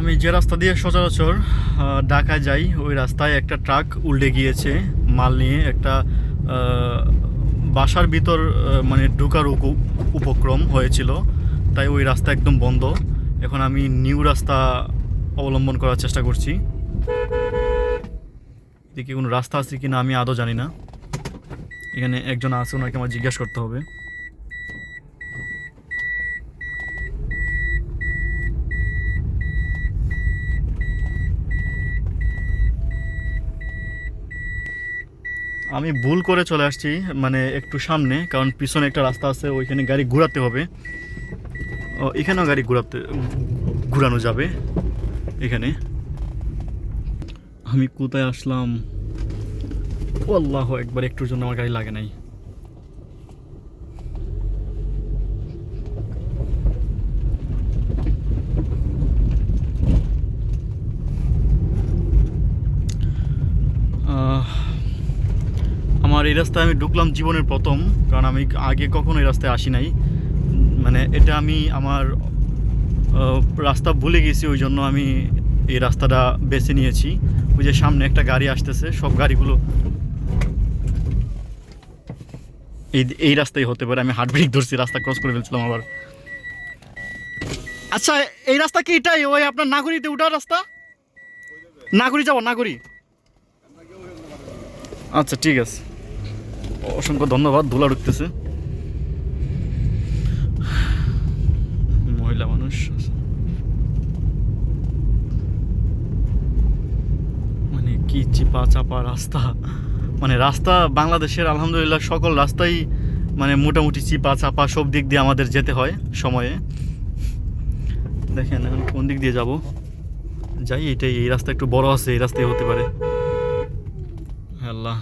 আমি যে রাস্তা দিয়ে সচরাচর ঢাকায় যাই, ওই রাস্তায় একটা ট্রাক উল্টে গিয়েছে, মাল নিয়ে একটা বাসার ভিতর মানে ঢোকার উপ- উপক্রম হয়েছিল। তাই ওই রাস্তা একদম বন্ধ। এখন আমি নিউ রাস্তা অবলম্বন করার চেষ্টা করছি। এদিকে কোনো রাস্তা আছে কি না আমি আদৌ জানি না। এখানে একজন আছে, ওনাকে আমার জিজ্ঞাসা করতে হবে। আমি ভুল করে চলে আসছি মানে একটু সামনে, কারণ পিছনে একটা রাস্তা আছে, ওইখানে গাড়ি ঘুরাতে হবে। ও, এখানেও গাড়ি ঘুরাতে, ঘুরানো যাবে, এখানে। আমি কোথায় আসলাম? ও আল্লাহ একবার একটুর জন্য আমার গাড়ি লাগে নাই। আমার এই রাস্তায় আমি ঢুকলাম জীবনের প্রথম, কারণ আমি আগে কখনো এই রাস্তায় আসি নাই। মানে এটা আমি আমার রাস্তা ভুলে গেছি ওই জন্য আমি এই রাস্তাটা বেছে নিয়েছি। ওই যে সামনে একটা গাড়ি আসতেছে, সব গাড়িগুলো এই এই রাস্তায় হতে পারে। আমি হার্ট ব্রেক ধরছি, রাস্তা ক্রস করে ফেলছিলাম আবার। আচ্ছা এই রাস্তা কি এটাই? ওই আপনার নাগরিতে উঠার রাস্তা? নাগরি যাব, নাগরি। আচ্ছা ঠিক আছে। অসংখ্য ধন্যবাদ, ধুলা ঢুকতেছে। মহিলা মানুষ মানে কি চিপা চাপা রাস্তা। মানে রাস্তা বাংলাদেশের আলহামদুলিল্লাহ সকল রাস্তাই মানে মোটামুটি চিপা চাপা সব দিক দিয়ে আমাদের যেতে হয় সময়ে। দেখেন এখন কোন দিক দিয়ে যাব। যাই, এটাই, এই রাস্তা একটু বড় আছে, এই রাস্তায় হতে পারে। আল্লাহ।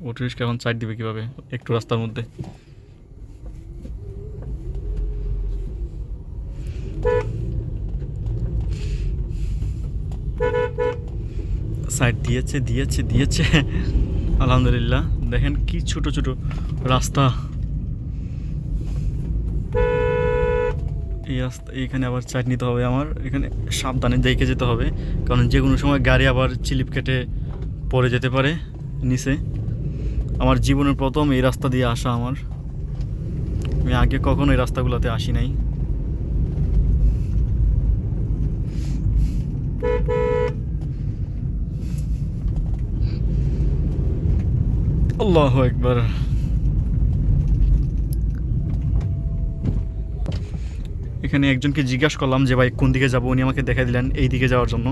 অটো রিক্সা এখন চার দিবে কীভাবে? একটু রাস্তার মধ্যে। সাইড দিয়েছে দিয়েছে দিয়েছে। আলহামদুলিল্লাহ। দেখেন কি ছোট ছোট রাস্তা। এই রাস্তা, এইখানে আবার চাট নিতে হবে আমার। এখানে সাবধানে দেখে যেতে হবে। কারণ যে কোনো সময় গাড়ি আবার চিলিপ কেটে পড়ে যেতে পারে নিচে। আমার জীবনের প্রথম এই রাস্তা দিয়ে আসা আমার। আমি আগে কখনো এই রাস্তাগুলোতে আসি নাই। আল্লাহ একবার এখানে একজনকে জিজ্ঞাসা করলাম যে, ভাই, কোন দিকে যাব? উনি আমাকে দেখা দিলেন এই দিকে যাওয়ার জন্য।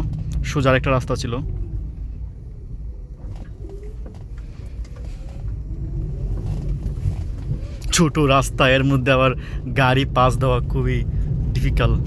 সোজার একটা রাস্তা ছিল। ছোট রাস্তা এর মধ্যে আবার গাড়ি পাস দেওয়া খুবই ডিফিকাল্ট